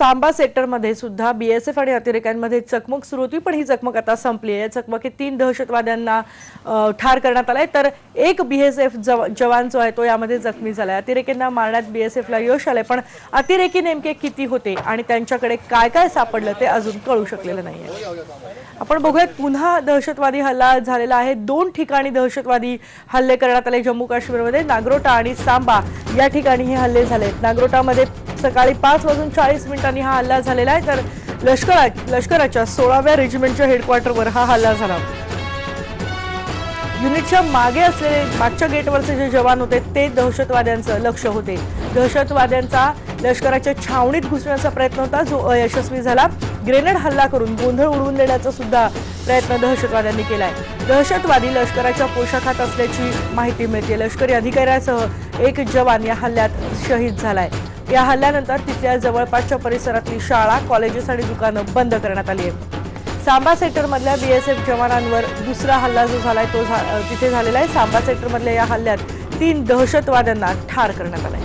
तांबा सेक्टरमध्ये सुद्धा बीएसएफ आणि अतिरेक्यांमध्ये चकमक सुरू होती पण ही चकमक आता संपली आहे. या चकमकीत तीन दहशतवाद्यांना ठार करण्यात आलाय. तर एक बीएसएफ जवान जो आहे तो यामध्ये जखमी झालाय. अतिरेक्यांना मारण्यात बीएसएफला यश आलंय पण अतिरेकी नेमके किती होते आणि त्यांच्याकडे काय काय सापडलं ते अजून कळू शकलेलं नाहीये. आपण बघूयात पुन्हा दहशतवादी हल्ला झालेला आहे. दोन ठिकाणी दहशतवादी हल्ले करण्यात आले जम्मू काश्मीरमध्ये नागरोटा आणि सांबा या ठिकाणी हे हल्ले झाले नागरोटामध्ये सकाळी पाच वाजून चाळीस मिनिटांनी हा हल्ला झालेला आहे. तर लष्करा लष्कराच्या सोळाव्या रेजिमेंटच्या हेडक्वार्टरवर हा हल्ला झाला. युनिटच्या मागे असलेले मागच्या गेटवरचे जे जवान होते ते दहशतवाद्यांचं लक्ष होते. दहशतवाद्यांचा लष्कराच्या छावणीत घुसण्याचा प्रयत्न होता जो अयशस्वी झाला. ग्रेनेड हल्ला करून गोंधळ उडवून देण्याचा सुद्धा प्रयत्न दहशतवाद्यांनी केलाय. दहशतवादी लष्कराच्या पोशाखात असल्याची माहिती मिळते लष्करी अधिकाऱ्यासह एक जवान या हल्ल्यात शहीद झालाय. या हल्ल्यानंतर तिथल्या जवळपासच्या परिसरातली शाळा कॉलेजेस आणि दुकानं बंद करण्यात आली आहेत. सांबा सेक्टरमधल्या बीएसएफ जवानांवर दुसरा हल्ला जो झालाय तो झा- तिथे झालेला आहे. सांबा सेक्टरमधल्या या हल्ल्यात तीन दहशतवाद्यांना ठार करण्यात आलंय.